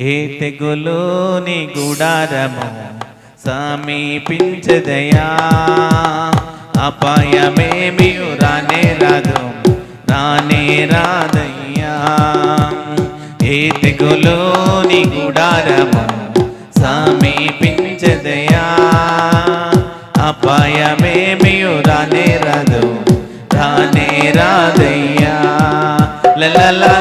ఏ తెగులోని గుడారము సమీపించదయా. అపాయమేమి రానే రాదు రానే రాదయ్యా. ఏ తెగులోని గుడారము సమీపించదయా. అపాయమేమి రానే రాదు రానే రాదయ్యా. లలా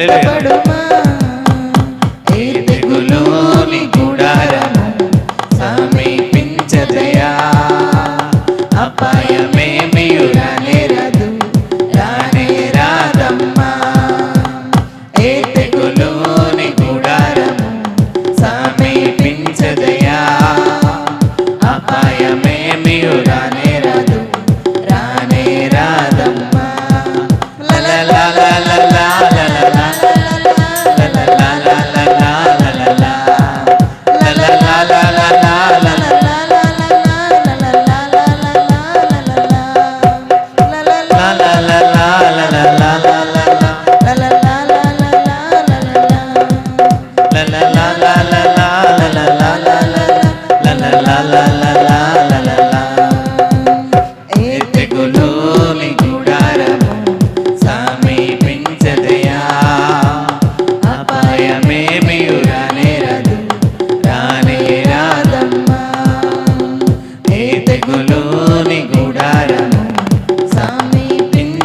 அலையில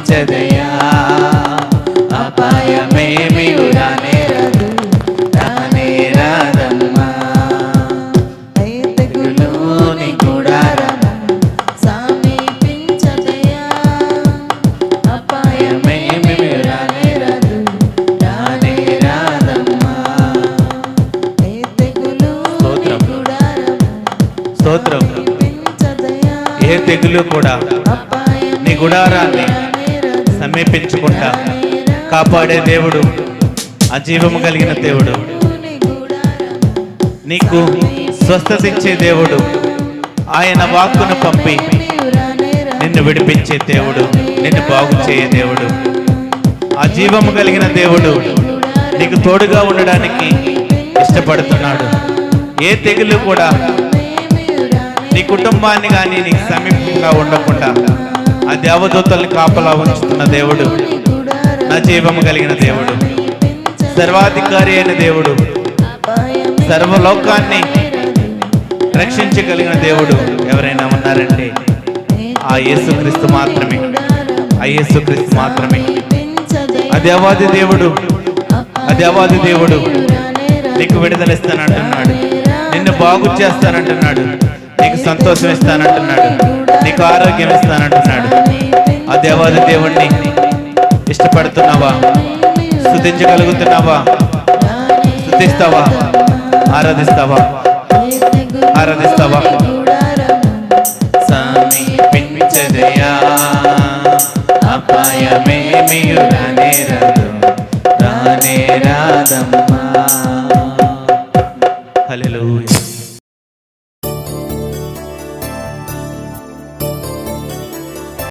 మార్చదయా అపాయమేమి రానే రాదు రానే రాదమ్మా. తెగులోని గుడారమ సమీపించదయా అపాయమేమి రానే రాదు రానే రాదమ్మా. స్తోత్రం. స్తోత్రం. ఏ తెగులు కూడా నీ గుడారాన్ని సమీపించుకుంటా కాపాడే దేవుడు అజీవము కలిగిన దేవుడు. నీకు స్వస్థతిచ్చే దేవుడు ఆయన వాక్కును పంపి నిన్ను విడిపించే దేవుడు నిన్ను బాగు చేయే దేవుడు. ఆ జీవము కలిగిన దేవుడు నీకు తోడుగా ఉండడానికి ఇష్టపడుతున్నాడు. ఏ తెగులు కూడా నీ కుటుంబాన్ని కానీ నీకు సమీపంగా ఉండకుండా ఆ దేవదూతల్ని కాపలా ఉంచుతున్న దేవుడు నా జీవము కలిగిన దేవుడు సర్వాధికారి అయిన దేవుడు సర్వలోకాన్ని రక్షించగలిగిన దేవుడు ఎవరైనా ఉన్నారంటే ఆ యేసుక్రీస్తు మాత్రమే. ఆ యేసుక్రీస్తు మాత్రమే. ఆ దేవాది దేవుడు ఆ దేవాది దేవుడు నీకు విడుదలిస్తానంటున్నాడు నిన్ను బాగు చేస్తానంటున్నాడు. నీకు సంతోషం ఇస్తానంటున్నాడు నీకు ఆరోగ్యం ఇస్తానంటున్నాడు ఆ దేవాది దేవుణ్ణి ఇష్టపడుతున్నావా? స్థుతించగలుగుతున్నావా? స్థుతిస్తావా? ఆరాధిస్తావా? ఆరాధిస్తావా? సమీపించదయా అపాయమేమియు రానేరదు.